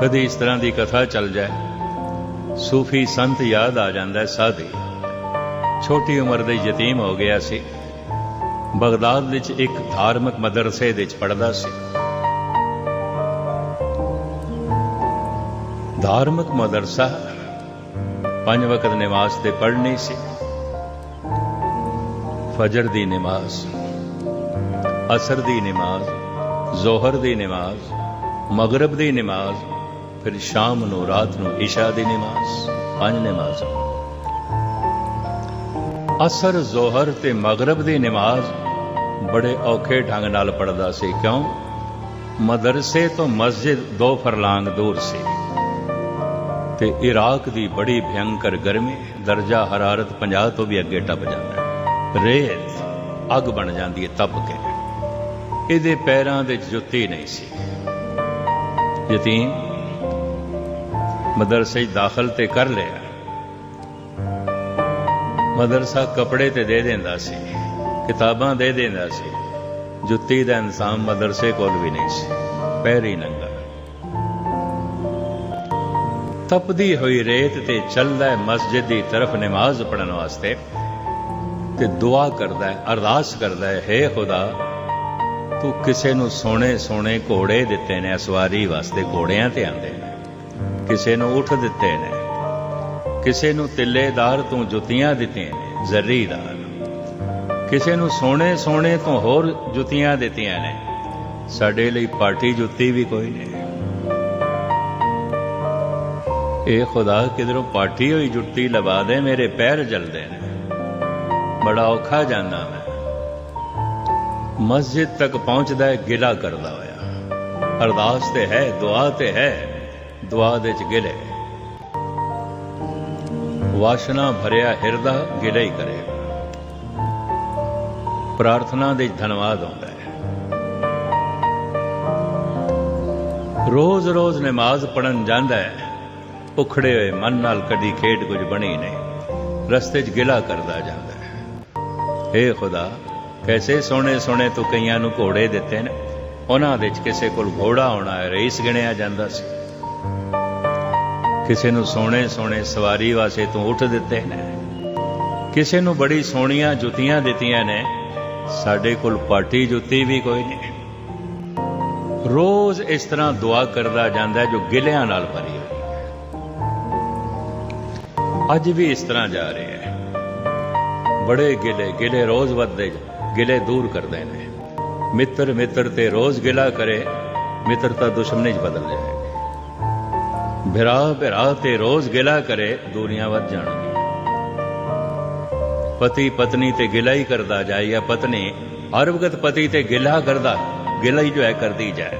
ਕਦੇ ਇਸ ਤਰ੍ਹਾਂ ਦੀ ਕਥਾ ਚੱਲ ਜਾਏ, ਸੂਫੀ ਸੰਤ ਯਾਦ ਆ ਜਾਂਦਾ ਹੈ ਸਾਧੀ। ਛੋਟੀ ਉਮਰ ਦੇ ਯਤੀਮ ਹੋ ਗਿਆ ਸੀ। ਬਗਦਾਦ ਵਿੱਚ ਇੱਕ ਧਾਰਮਿਕ ਮਦਰਸੇ ਵਿੱਚ ਪੜ੍ਹਦਾ ਸੀ। ਧਾਰਮਿਕ ਮਦਰਸਾ ਪੰਜ ਵਕਤ ਨਮਾਜ਼ ਤੇ ਪੜ੍ਹਨੀ ਸੀ। ਫਜਰ ਦੀ ਨਮਾਜ਼, ਅਸਰ ਦੀ ਨਮਾਜ਼ ਜ਼ੋਹਰ ਦੀ ਨਮਾਜ਼, ਮਗਰਬ ਦੀ ਨਮਾਜ਼, ਫਿਰ ਸ਼ਾਮ ਨੂੰ, ਰਾਤ ਨੂੰ ਇਸ਼ਾ ਦੀ ਨਮਾਜ਼, ਪੰਜ ਨਮਾਜ਼ਾਂ। ਅਸਰ ਜ਼ੋਹਰ ਤੇ ਮਗਰਬ ਦੀ ਨਮਾਜ਼ ਬੜੇ ਔਖੇ ਢੰਗ ਨਾਲ ਪੜਦਾ ਸੀ। ਕਿਉਂ? ਮਦਰਸੇ ਤੋਂ ਮਸਜਿਦ ਦੋ ਫਰਲਾਂਗ ਦੂਰ ਸੀ ਤੇ ਇਰਾਕ ਦੀ ਬੜੀ ਭਿਅੰਕਰ ਗਰਮੀ ਦਰਜਾ ਹਰਾਰਤ 50 ਤੋਂ ਵੀ ਅੱਗੇ ਟੱਪ ਜਾਂਦਾ ਰੇਤ ਅੱਗ ਬਣ ਜਾਂਦੀ ਹੈ, ਤਪ ਕੇ। ਇਹਦੇ ਪੈਰਾਂ ਦੇ ਜੁੱਤੀ ਨਹੀਂ ਸੀ। ਯਤੀਮ, ਮਦਰਸੇ ਦਾਖਲ ਤੇ ਕਰ ਲਿਆ। ਮਦਰਸਾ ਕੱਪੜੇ ਤੇ ਦੇ ਦਿੰਦਾ ਸੀ, ਕਿਤਾਬਾਂ ਦੇ ਦਿੰਦਾ ਸੀ। ਜੁੱਤੀ ਦਾ ਇੰਤਜ਼ਾਮ ਮਦਰਸੇ ਕੋਲ ਵੀ ਨਹੀਂ ਸੀ, ਪੈਰੀ ਨੰਗਾ। ਤਪਦੀ ਹੋਈ ਰੇਤ ਤੇ ਚੱਲਦਾ ਹੈ ਮਸਜਿਦ ਦੀ ਤਰਫ ਨਮਾਜ਼ ਪੜਨ ਵਾਸਤੇ ਤੇ ਦੁਆ ਕਰਦਾ ਹੈ, ਅਰਦਾਸ ਕਰਦਾ ਹੈ हे ਖੁਦਾ ਤੂੰ ਕਿਸੇ ਨੂੰ ਸੋਹਣੇ ਸੋਹਣੇ ਘੋੜੇ ਦਿੱਤੇ ਨੇ ਅਸਵਾਰੀ ਵਾਸਤੇ ਘੋੜਿਆਂ ਤੇ ਆਂਦੇ ਨੇ। ਕਿਸੇ ਨੂੰ ਉਠ ਦਿੱਤੇ ਨੇ, ਕਿਸੇ ਨੂੰ ਤਿੱਲੇਦਾਰ ਤੂੰ ਜੁੱਤੀਆਂ ਦਿੱਤੀਆਂ ਨੇ, ਜ਼ਰੀਦਾਰ। ਕਿਸੇ ਨੂੰ ਸੋਹਣੇ ਸੋਹਣੇ ਤੋਂ ਹੋਰ ਜੁੱਤੀਆਂ ਦਿੱਤੀਆਂ ਨੇ, ਸਾਡੇ ਲਈ ਪਾਰਟੀ ਜੁੱਤੀ ਵੀ ਕੋਈ ਨਹੀਂ ਇਹ ਖੁਦਾ ਕਿਧਰੋਂ ਪਾਰਟੀ ਹੋਈ ਜੁੱਤੀ ਲਵਾ ਦੇ, ਮੇਰੇ ਪੈਰ ਜਲਦੇ ਨੇ। ਬੜਾ ਔਖਾ ਜਾਂਦਾ ਮੈਂ। ਮਸਜਿਦ ਤੱਕ ਪਹੁੰਚਦਾ ਹੈ, ਗਿਲਾ ਕਰਦਾ ਹੋਇਆ। ਅਰਦਾਸ ਤੇ ਹੈ, ਦੁਆ ਤੇ ਹੈ, ਦੁਆ ਦੇ ਚ ਗਿਲੇ। ਵਾਸ਼ਨਾ ਭਰਿਆ ਹਿਰਦਾ ਗਿਲਾ ਹੀ ਕਰੇਗਾ ਪ੍ਰਾਰਥਨਾ ਦੇ ਧੰਨਵਾਦ ਆਉਂਦਾ ਹੈ। ਰੋਜ਼-ਰੋਜ਼ ਨਮਾਜ਼ ਪੜਨ ਜਾਂਦਾ ਹੈ। ਉਖੜੇ ਹੋਏ ਮਨ ਨਾਲ ਕਦੀ ਖੇਡ ਕੁਝ ਬਣੀ ਨਹੀਂ। ਰਸਤੇ 'ਚ ਗਿਲਾ ਕਰਦਾ ਜਾਂਦਾ ਹੈ। ਏ ਖੁਦਾ ਕੈਸੇ ਸੋਹਣੇ ਸੋਹਣੇ ਤੂੰ ਕਈਆਂ ਨੂੰ ਘੋੜੇ ਦਿੱਤੇ ਨੇ? ਉਹਨਾਂ ਦੇ 'ਚ ਕਿਸੇ ਕੋਲ ਘੋੜਾ ਹੋਣਾ ਹੈ ਰਈਸ ਗਿਣਿਆ ਜਾਂਦਾ ਸੀ। ਕਿਸੇ ਨੂੰ ਸੋਹਣੇ ਸੋਹਣੇ ਸਵਾਰੀ ਵਾਸਤੇ ਤੂੰ ਉੱਠ ਦਿੱਤੇ ਨੇ। ਕਿਸੇ ਨੂੰ ਬੜੀ ਸੋਹਣੀਆਂ ਜੁੱਤੀਆਂ ਦਿੱਤੀਆਂ ਨੇ। ਸਾਡੇ ਕੋਲ ਪਾਰਟੀ ਜੁੱਤੀ ਵੀ ਕੋਈ ਨਹੀਂ। ਰੋਜ਼ ਇਸ ਤਰ੍ਹਾਂ ਦੁਆ ਕਰਦਾ ਜਾਂਦਾ ਜੋ ਗਿਲਿਆਂ ਨਾਲ ਭਰੀ ਹੋਈ ਹੈ। ਅੱਜ ਵੀ ਇਸ ਤਰ੍ਹਾਂ ਜਾ ਰਿਹਾ ਹੈ। ਬੜੇ ਗਿਲੇ ਗਿਲੇ ਰੋਜ਼ ਵੱਧਦੇ ਜਾਂਦੇ ਗਿਲੇ ਦੂਰ ਕਰਦੇ ਨੇ। ਮਿੱਤਰ ਮਿੱਤਰ ਤੇ ਰੋਜ਼ ਗਿਲਾ ਕਰੇ ਮਿੱਤਰਤਾ ਦੁਸ਼ਮਣੀ 'ਚ ਬਦਲ ਜਾਏਗੀ ਭਰਾ ਭਰਾ ਤੇ ਰੋਜ਼ ਗਿਲਾ ਕਰੇ, ਦੂਰੀਆਂ ਵੱਧ ਜਾਣਗੀਆਂ। ਪਤੀ ਪਤਨੀ ਤੇ ਗਿਲਾ ਹੀ ਕਰਦਾ ਜਾਏ ਜਾਂ ਪਤਨੀ ਹਰ ਵਕਤ ਪਤੀ ਤੇ ਗਿਲਾ ਕਰਦਾ, ਗਿਲਾ ਹੀ ਜੋ ਹੈ ਕਰਦੀ ਜਾਏ।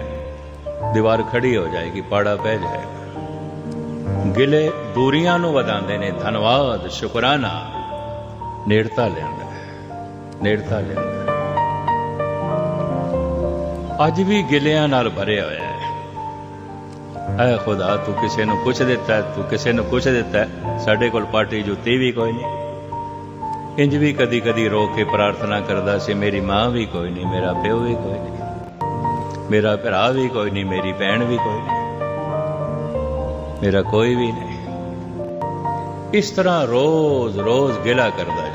ਦੀਵਾਰ ਖੜੀ ਹੋ ਜਾਏਗੀ, ਪਾੜਾ ਪੈ ਜਾਏਗਾ। ਗਿਲੇ ਦੂਰੀਆਂ ਨੂੰ ਵਧਾਉਂਦੇ ਨੇ, ਧੰਨਵਾਦ, ਸ਼ੁਕਰਾਨਾ। ਨੇੜਤਾ ਲਿਆਂਦਾ ਨੇੜਤਾ ਲਿਆਂਦਾ ਅੱਜ ਵੀ ਗਿਲਿਆਂ ਨਾਲ ਭਰਿਆ ਹੋਇਆ ਹੈ। ਐ ਖੁਦਾ, ਤੂੰ ਕਿਸੇ ਨੂੰ ਕੁਛ ਦਿੱਤਾ, ਤੂੰ ਕਿਸੇ ਨੂੰ ਕੁਛ ਦਿੱਤਾ। ਸਾਡੇ ਕੋਲ ਪਾਰਟੀ ਜੁੱਤੀ ਵੀ ਕੋਈ ਨਹੀਂ। ਇੰਜ ਵੀ ਕਦੀ ਕਦੀ ਰੋ ਕੇ ਪ੍ਰਾਰਥਨਾ ਕਰਦਾ ਸੀ, ਮੇਰੀ ਮਾਂ ਵੀ ਕੋਈ ਨਹੀਂ, ਮੇਰਾ ਪਿਓ ਵੀ ਕੋਈ ਨਹੀਂ। ਮੇਰਾ ਭਰਾ ਵੀ ਕੋਈ ਨਹੀਂ, ਮੇਰੀ ਭੈਣ ਵੀ ਕੋਈ ਨਹੀਂ। ਮੇਰਾ ਕੋਈ ਵੀ ਨਹੀਂ। ਇਸ ਤਰ੍ਹਾਂ ਰੋਜ਼ ਰੋਜ਼ ਗਿਲਾ ਕਰਦਾ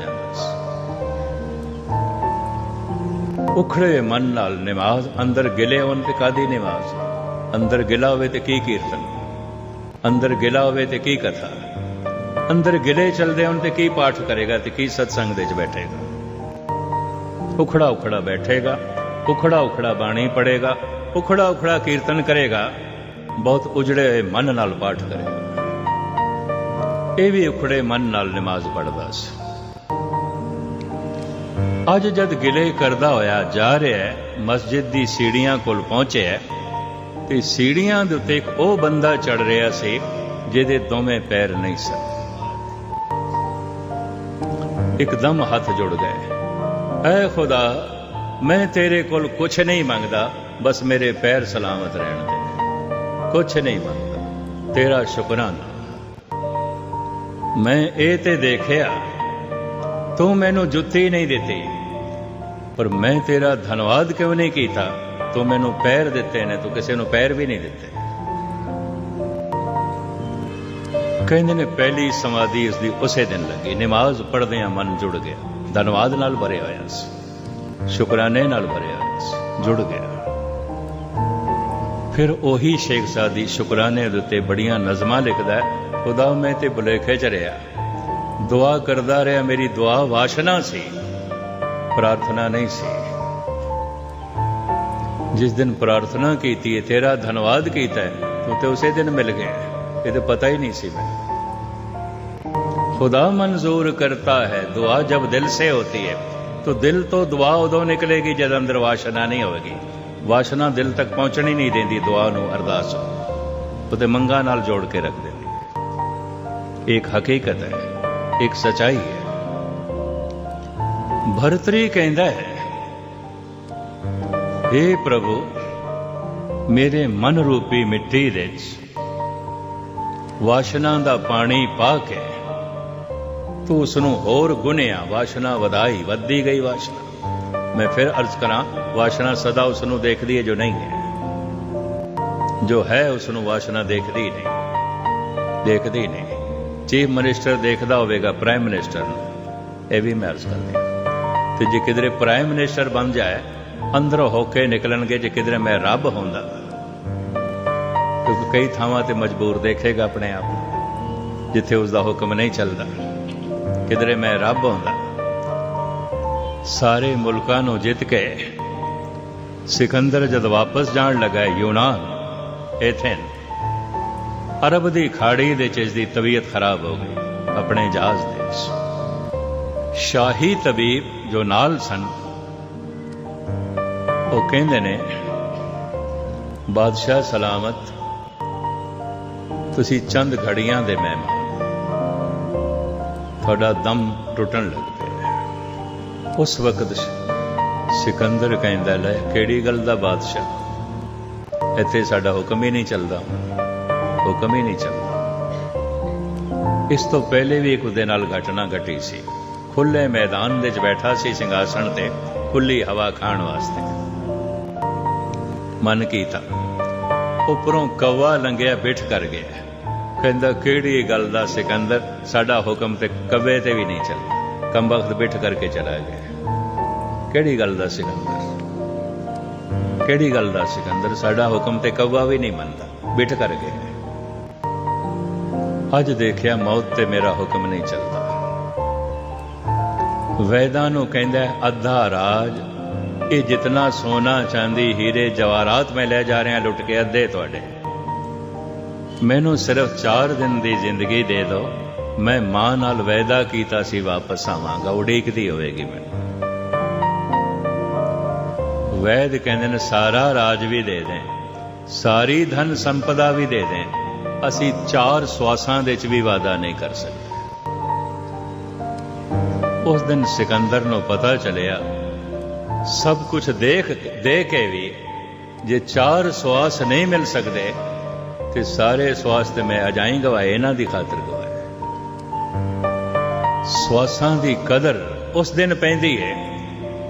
ਉਖੜੇ ਮਨ ਨਾਲ ਨਮਾਜ਼ ਅੰਦਰ ਗਿਲੇ ਹੋਣ ਤੇ ਕਾਦੀ ਨਮਾਜ਼ ਅੰਦਰ ਗਿਲਾ ਹੋਵੇ ਤੇ ਕੀ ਕੀਰਤਨ? ਅੰਦਰ ਗਿਲਾ ਹੋਵੇ ਤੇ ਕੀ ਕਥਾ? ਅੰਦਰ ਗਿਲੇ ਚਲਦੇ ਹੋਣ ਤੇ ਕੀ ਪਾਠ ਕਰੇਗਾ ਤੇ ਕੀ ਸਤਸੰਗ ਦੇ ਚ ਬੈਠੇਗਾ? ਉਖੜਾ ਉਖੜਾ ਬੈਠੇਗਾ, ਉਖੜਾ ਉਖੜਾ ਬਾਣੀ ਪੜੇਗਾ ਉਖੜਾ ਉਖੜਾ ਕੀਰਤਨ ਕਰੇਗਾ, ਬਹੁਤ ਉਜੜੇ ਹੋਏ ਮਨ ਨਾਲ ਪਾਠ ਕਰੇਗਾ। ਇਹ ਵੀ ਉਖੜੇ ਮਨ ਨਾਲ ਨਮਾਜ਼ ਪੜਦਾ ਸੀ। ਅੱਜ ਜਦ ਗਿਲੇ ਕਰਦਾ ਹੋਇਆ ਜਾ ਰਿਹਾ ਹੈ, ਮਸਜਿਦ ਦੀ ਸੀੜੀਆਂ ਕੋਲ ਪਹੁੰਚਿਆ ਤੇ ਸੀੜੀਆਂ ਦੇ ਉੱਤੇ ਇੱਕ ਉਹ ਬੰਦਾ ਚੜ ਰਿਹਾ ਸੀ, ਜਿਹਦੇ ਦੋਵੇਂ ਪੈਰ ਨਹੀਂ ਸਨ। ਇੱਕਦਮ ਹੱਥ ਜੁੜ ਗਏ। ਐ ਖੁਦਾ, ਮੈਂ ਤੇਰੇ ਕੋਲ ਕੁਝ ਨਹੀਂ ਮੰਗਦਾ, ਬਸ ਮੇਰੇ ਪੈਰ ਸਲਾਮਤ ਰਹਿਣ ਦੇ। ਕੁਝ ਨਹੀਂ ਮੰਗਦਾ, ਤੇਰਾ ਸ਼ੁਕਰਾਨਾ। ਮੈਂ ਇਹ ਤੇ ਦੇਖਿਆ ਤੂੰ ਮੈਨੂੰ ਜੁੱਤੀ ਨਹੀਂ ਦਿੱਤੀ। ਪਰ ਮੈਂ ਤੇਰਾ ਧੰਨਵਾਦ ਕਿਉਂ ਨਹੀਂ ਕੀਤਾ? ਤੂੰ ਮੈਨੂੰ ਪੈਰ ਦਿੱਤੇ ਨੇ, ਤੂੰ ਕਿਸੇ ਨੂੰ ਪੈਰ ਵੀ ਨਹੀਂ ਦਿੱਤੇ। ਕਹਿੰਦੇ ਨੇ ਪਹਿਲੀ ਸਮਾਧੀ ਇਸ ਦੀ ਉਸੇ ਦਿਨ ਲੱਗੀ। ਨਮਾਜ਼ ਪੜ੍ਹਦਿਆਂ ਮਨ ਜੁੜ ਗਿਆ। ਧੰਨਵਾਦ ਨਾਲ ਭਰਿਆ ਹੋਇਆ ਸੀ। ਸ਼ੁਕਰਾਨੇ ਨਾਲ ਭਰਿਆ ਹੋਇਆ ਸੀ। ਜੁੜ ਗਿਆ। ਫਿਰ ਉਹੀ ਸ਼ੇਖ ਸਾਦੀ ਸ਼ੁਕਰਾਨੇ ਦੇ ਉੱਤੇ ਬੜੀਆਂ ਨਜ਼ਮਾਂ ਲਿਖਦਾ ਖੁਦਾ ਮੈਂ ਤੇ ਬੁਲੇਖੇ ਚ ਰਿਹਾ। ਦੁਆ ਕਰਦਾ ਰਿਹਾ ਮੇਰੀ ਦੁਆ ਵਾਸ਼ਨਾ ਸੀ ਪ੍ਰਾਰਥਨਾ ਨਹੀਂ ਸੀ ਜਿਸ ਦਿਨ ਪ੍ਰਾਰਥਨਾ ਕੀਤੀ ਹੈ ਤੇਰਾ ਧੰਨਵਾਦ ਕੀਤਾ ਹੈ ਤੂੰ ਤੇ ਉਸੇ ਦਿਨ ਮਿਲ ਗਿਆ ਇਹ ਤਾਂ ਪਤਾ ਹੀ ਨਹੀਂ ਸੀ ਮੈਂ खुदा मंजूर करता है दुआ जब दिल से होती है तो दिल तो दुआ उदो निकलेगी जब अंदर वासना नहीं होगी ਵਾਸ਼ਨਾ ਦਿਲ ਤੱਕ ਪਹੁੰਚਣੀ ਨਹੀਂ ਦਿੰਦੀ ਦੁਆ ਨੂੰ ਅਰਦਾਸ ਉਹਦੇ ਮੰਗਾ ਨਾਲ ਜੋੜ ਕੇ ਰੱਖ ਦਿੰਦੀ ਹੈ ਇੱਕ ਹਕੀਕਤ ਹੈ ਇੱਕ ਸਚਾਈ ਹੈ ਭਰਤਰੀ ਕਹਿੰਦਾ ਹੈ हे ਪ੍ਰਭੂ ਮੇਰੇ ਮਨ ਰੂਪੀ ਮਿੱਟੀ ਵਿੱਚ ਵਾਸ਼ਨਾ ਦਾ ਪਾਣੀ ਪਾ ਕੇ ਤੂੰ ਉਸ ਨੂੰ ਹੋਰ ਗੁਨਿਆ ਵਾਸ਼ਨਾ ਵਧਾਈ ਵੱਧਦੀ ਗਈ ਵਾਸ਼ਨਾ ਮੈਂ ਫਿਰ ਅਰਜ਼ ਕਰਾਂ ਵਾਸ਼ਨਾ ਸਦਾ ਉਸ ਨੂੰ ਦੇਖਦੀ ਹੈ ਜੋ ਨਹੀਂ ਹੈ ਜੋ ਹੈ ਉਸ ਨੂੰ ਵਾਸ਼ਨਾ ਦੇਖਦੀ ਨਹੀਂ ਦੇਖਦੀ ਨਹੀਂ ਚੀਫ ਮਿਨਿਸਟਰ ਦੇਖਦਾ ਹੋਵੇਗਾ, ਪ੍ਰਾਈਮ ਮਿਨਿਸਟਰ ਨੂੰ। ਇਹ ਵੀ ਮੈਂ ਅਰਜ਼ ਕਰਦੀ ਹਾਂ। ਤੇ ਜੇ ਕਿਧਰੇ ਪ੍ਰਾਈਮ ਮਿਨਿਸਟਰ ਬਣ ਜਾਏ, ਅੰਦਰੋਂ ਹੋ ਕੇ ਨਿਕਲਣਗੇ, ਜੇ ਕਿਧਰੇ ਮੈਂ ਰੱਬ ਹੁੰਦਾ। ਕਿਉਂਕਿ ਕਈ ਥਾਵਾਂ ਤੇ ਮਜਬੂਰ ਦੇਖੇਗਾ ਆਪਣੇ ਆਪ ਨੂੰ, ਜਿੱਥੇ ਉਸ ਦਾ ਹੁਕਮ ਨਹੀਂ ਚੱਲਦਾ। ਕਿਧਰੇ ਮੈਂ ਰੱਬ ਹੁੰਦਾ। ਸਾਰੇ ਮੁਲਕਾਂ ਨੂੰ ਜਿੱਤ ਕੇ ਸਿਕੰਦਰ ਜਦ ਵਾਪਸ ਜਾਣ ਲੱਗਾ ਯੂਨਾਨ ਐਥਨ ਅਰਬ ਦੀ ਖਾੜੀ ਦੇ ਚ ਇਸ ਦੀ ਤਬੀਅਤ ਖਰਾਬ ਹੋ ਗਈ। ਆਪਣੇ ਜਹਾਜ਼ ਦੇ ਸ਼ਾਹੀ ਤਬੀਬ ਜੋ ਨਾਲ ਸਨ, ਉਹ ਕਹਿੰਦੇ ਨੇ, ਬਾਦਸ਼ਾਹ ਸਲਾਮਤ, ਤੁਸੀਂ ਚੰਦ ਘੜੀਆਂ ਦੇ ਮਹਿਮਾਨ ਤੁਹਾਡਾ ਦਮ ਟੁੱਟਣ ਲੱਗ ਪਿਆ ਉਸ ਵਕਤ ਸਿਕੰਦਰ ਕਹਿੰਦਾ, ਲੈ, ਕਿਹੜੀ ਗੱਲ ਦਾ ਬਾਦਸ਼ਾਹ? ਇੱਥੇ ਸਾਡਾ ਹੁਕਮ ਹੀ ਨਹੀਂ ਚੱਲਦਾ। ਹੁਕਮ ਹੀ ਨਹੀਂ ਚੱਲਦਾ ਇਸ ਤੋਂ ਪਹਿਲੇ ਵੀ ਇੱਕ ਉਹਦੇ ਨਾਲ ਘਟਨਾ ਘਟੀ ਸੀ। ਖੁੱਲੇ ਮੈਦਾਨ ਦੇ ਵਿੱਚ ਬੈਠਾ ਸੀ ਸਿੰਘਾਸਣ ਤੇ ਖੁੱਲੀ ਹਵਾ ਖਾਣ ਵਾਸਤੇ। ਮਨ ਕੀਤਾ ਉੱਪਰੋਂ ਕਵਾ ਲੰਘਿਆ, ਬਿਠ ਕਰ ਗਿਆ। ਕਹਿੰਦਾ, ਕਿਹੜੀ ਗੱਲ ਦਾ ਸਿਕੰਦਰ? ਸਾਡਾ ਹੁਕਮ ਤੇ ਕਵੇ ਤੇ ਵੀ ਨਹੀਂ ਚੱਲਦਾ ਕਮ ਬਿਠ ਕਰਕੇ ਚਲਾ ਗਿਆ। ਕਿਹੜੀ ਗੱਲ ਦਾ ਸਿਕੰਦਰ? ਕਿਹੜੀ ਗੱਲ ਦਾ ਸਿਕੰਦਰ? ਸਾਡਾ ਹੁਕਮ ਤੇ ਕਵਾ ਵੀ ਨਹੀਂ ਮੰਨਦਾ। ਬਿਠ ਕਰ ਗਿਆ। ਅੱਜ ਦੇਖਿਆ ਮੌਤ ਤੇ ਮੇਰਾ ਹੁਕਮ ਨਹੀਂ ਚੱਲਦਾ। ਵੈਦਾਂ ਨੂੰ ਕਹਿੰਦਾ, ਅੱਧਾ ਰਾਜ, ਇਹ ਜਿਤਨਾ ਸੋਨਾ ਚਾਂਦੀ ਹੀਰੇ ਜਵਾਹਰਾਤ ਮੈਂ ਲੈ ਜਾ ਰਿਹਾ, ਲੁੱਟ ਕੇ ਅੱਧੇ ਤੁਹਾਡੇ। ਮੈਨੂੰ ਸਿਰਫ 4 ਦਿਨ ਦੀ ਜ਼ਿੰਦਗੀ ਦੇ ਦਿਓ ਮੈਂ ਮਾਂ ਨਾਲ ਵਾਅਦਾ ਕੀਤਾ ਸੀ, ਵਾਪਸ ਆਵਾਂਗਾ, ਉਡੀਕਦੀ ਹੋਵੇਗੀ ਮੈਨੂੰ। ਵੈਦ ਕਹਿੰਦੇ ਨੇ, ਸਾਰਾ ਰਾਜ ਵੀ ਦੇ ਦੇ, ਸਾਰੀ ਧਨ ਸੰਪਦਾ ਵੀ ਦੇ ਦੇ। ਅਸੀਂ ਚਾਰ ਸਵਾਸਾਂ ਦੇ ਵਿੱਚ ਵੀ ਵਾਦਾ ਨਹੀਂ ਕਰ ਸਕਦੇ। ਉਸ ਦਿਨ ਸਿਕੰਦਰ ਨੂੰ ਪਤਾ ਚੱਲਿਆ, ਸਭ ਕੁਝ ਦੇਖ ਦੇ ਕੇ ਵੀ ਜੇ ਚਾਰ ਸਵਾਸ ਨਹੀਂ ਮਿਲ ਸਕਦੇ, ਤੇ ਸਾਰੇ ਸਵਾਸ ਤੇ ਮੈਂ ਅਜਾਈ ਗਵਾਏ, ਇਹਨਾਂ ਦੀ ਖਾਤਰ ਗਵਾਏ। ਸਵਾਸਾਂ ਦੀ ਕਦਰ ਉਸ ਦਿਨ ਪੈਂਦੀ ਹੈ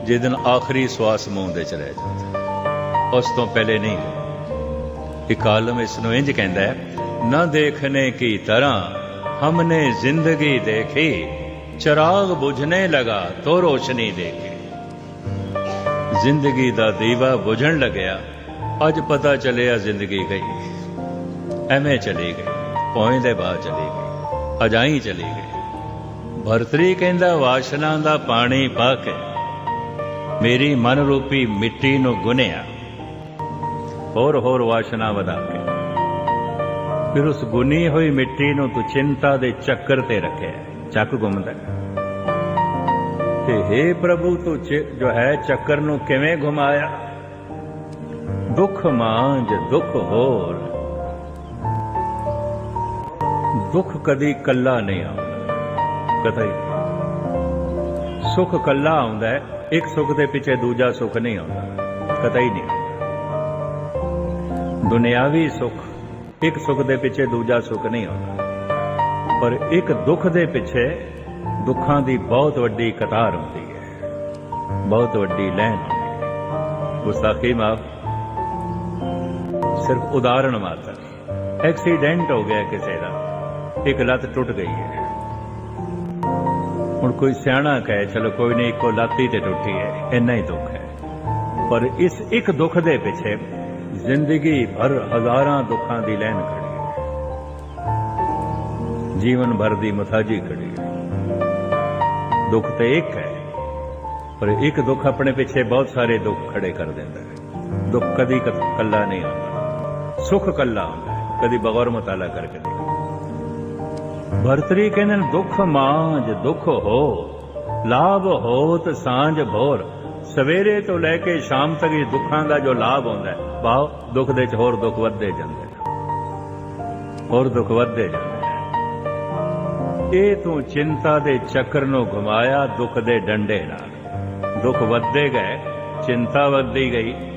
ਜਿਸ ਦਿਨ ਆਖਰੀ ਸਵਾਸ ਮੂੰਹ ਦੇ ਚ ਰਹਿ ਜਾਂਦਾ। ਉਸ ਤੋਂ ਪਹਿਲੇ ਨਹੀਂ। ਇੱਕ ਆਲਮ ਇਸ ਨੂੰ ਇੰਜ ਕਹਿੰਦਾ ਹੈ ਨਾ ਦੇਖਨੇ ਕੀ ਤਰ੍ਹਾਂ, ਹਮਨੇ ਜ਼ਿੰਦਗੀ ਦੇਖੀ, ਚਿਰਾਗ ਬੁਝਨੇ ਲਗਾ ਤੋ ਰੋਸ਼ਨੀ ਦੇਖੀ। ਜ਼ਿੰਦਗੀ ਦਾ ਦੀਵਾ ਬੁਝਣ ਲੱਗਿਆ, ਅੱਜ ਪਤਾ ਚੱਲਿਆ ਜ਼ਿੰਦਗੀ ਗਈ। ਐਵੇਂ ਚਲੀ ਗਈ ਪੌਂ ਦੇ ਬਾਅਦ ਚਲੀ ਗਈ, ਅਜਾਈ ਚਲੀ ਗਈ। ਭਰਤਰੀ ਕਹਿੰਦਾ, ਵਾਸ਼ਨਾ ਦਾ ਪਾਣੀ ਪਾ ਕੇ ਮੇਰੀ ਮਨ ਰੂਪੀ ਮਿੱਟੀ ਨੂੰ ਗੁਨਿਆ। ਹੋਰ ਹੋਰ ਵਾਸ਼ਨਾ ਵਧਾ ਕੇ। ਫਿਰ ਉਸ ਗੁਨੀ ਹੋਈ ਮਿੱਟੀ ਨੂੰ ਤੂੰ ਚਿੰਤਾ ਦੇ ਚੱਕਰ ਤੇ ਰੱਖਿਆ। ਚੱਕ ਘੁੰਮਦਾ ਤੇ हे ਪ੍ਰਭੂ, ਤੂੰ ਜੋ ਹੈ ਚੱਕਰ ਨੂੰ ਕਿਵੇਂ ਘੁਮਾਇਆ? ਦੁੱਖ ਮਾਂਜ, ਦੁੱਖ ਹੋਰ। ਦੁੱਖ ਕਦੀ ਕੱਲਾ ਨਹੀਂ ਆਉਂਦਾ। ਕਦੇ ਸੁੱਖ ਕੱਲਾ ਆਉਂਦਾ ਹੈ, ਇੱਕ ਸੁੱਖ ਦੇ ਪਿੱਛੇ ਦੂਜਾ ਸੁੱਖ ਨਹੀਂ ਆਉਂਦਾ। ਕਦੇ ਨਹੀਂ ਦੁਨਿਆਵੀ ਸੁੱਖ ਇੱਕ ਸੁੱਖ ਦੇ ਪਿੱਛੇ ਦੂਜਾ ਸੁੱਖ ਨਹੀਂ ਆਉਂਦਾ ਪਰ ਇੱਕ ਦੁੱਖ ਦੇ ਪਿੱਛੇ ਦੁੱਖਾਂ ਦੀ ਬਹੁਤ ਵੱਡੀ ਕਤਾਰ ਹੁੰਦੀ ਹੈ। ਬਹੁਤ ਵੱਡੀ ਲਾਈਨ ਗੁਸਤਾਖੀ ਮਾਫ। ਸਿਰਫ ਉਦਾਹਰਣ ਮਾਤਰ ਐਕਸੀਡੈਂਟ ਹੋ ਗਿਆ ਕਿਸੇ ਦਾ। ਇੱਕ ਲੱਤ ਟੁੱਟ ਗਈ ਹੈ। ਹੁਣ ਕੋਈ ਸਿਆਣਾ ਕਹੇ, ਚਲੋ ਕੋਈ ਨਹੀਂ, ਇੱਕੋ ਲੱਤੀ ਤੇ ਟੁੱਟੀ ਹੈ। ਇੰਨਾ ਹੀ ਦੁੱਖ ਹੈ। ਪਰ ਇਸ ਇੱਕ ਦੁੱਖ ਦੇ ਪਿੱਛੇ ਜ਼ਿੰਦਗੀ ਭਰ ਹਜ਼ਾਰਾਂ ਦੁੱਖਾਂ ਦੀ ਲਾਈਨ ਖੜੀ ਹੈ। ਜੀਵਨ ਭਰ ਦੀ ਮਥਾਜੀ ਖੜੀ ਹੈ। ਦੁੱਖ ਤੇ ਇੱਕ ਹੈ, ਪਰ ਇੱਕ ਦੁੱਖ ਆਪਣੇ ਪਿੱਛੇ ਬਹੁਤ ਸਾਰੇ ਦੁੱਖ ਖੜੇ ਕਰ ਦਿੰਦਾ ਹੈ। ਦੁੱਖ ਕਦੀ ਕ- ਕੱਲਾ ਨਹੀਂ ਆਉਂਦਾ। ਸੁੱਖ ਕੱਲਾ ਆਉਂਦਾ ਹੈ, ਕਦੀ ਬਗੌਰ ਮਤਾਲਾ ਕਰਕੇ ਦੇਖੋ ਭਰਤਰੀ ਕਹਿੰਦੇ ਨੇ, ਦੁੱਖ ਮਾਂਜ ਦੁੱਖ ਹੋ ਲਾਭ ਹੋ ਹੋਤ ਸਾਂਝ ਭੋਰ। ਸਵੇਰੇ ਤੋਂ ਲੈ ਕੇ ਸ਼ਾਮ ਤੱਕ ਇਹ ਦੁੱਖਾਂ ਦਾ ਜੋ ਲਾਭ ਹੁੰਦਾ ਹੈ ਪਾਓ ਦੁੱਖ ਦੇ ਚ ਹੋਰ ਦੁੱਖ ਵੱਧਦੇ ਜਾਂਦੇ ਨੇ। ਹੋਰ ਦੁੱਖ ਵੱਧਦੇ ਜਾਂਦੇ ਨੇ। ਇਹ ਤੂੰ ਚਿੰਤਾ ਦੇ ਚੱਕਰ ਨੂੰ ਘੁਮਾਇਆ ਦੁੱਖ ਦੇ ਡੰਡੇ ਨਾਲ। ਦੁੱਖ ਵੱਧਦੇ ਗਏ, ਚਿੰਤਾ ਵੱਧਦੀ ਗਈ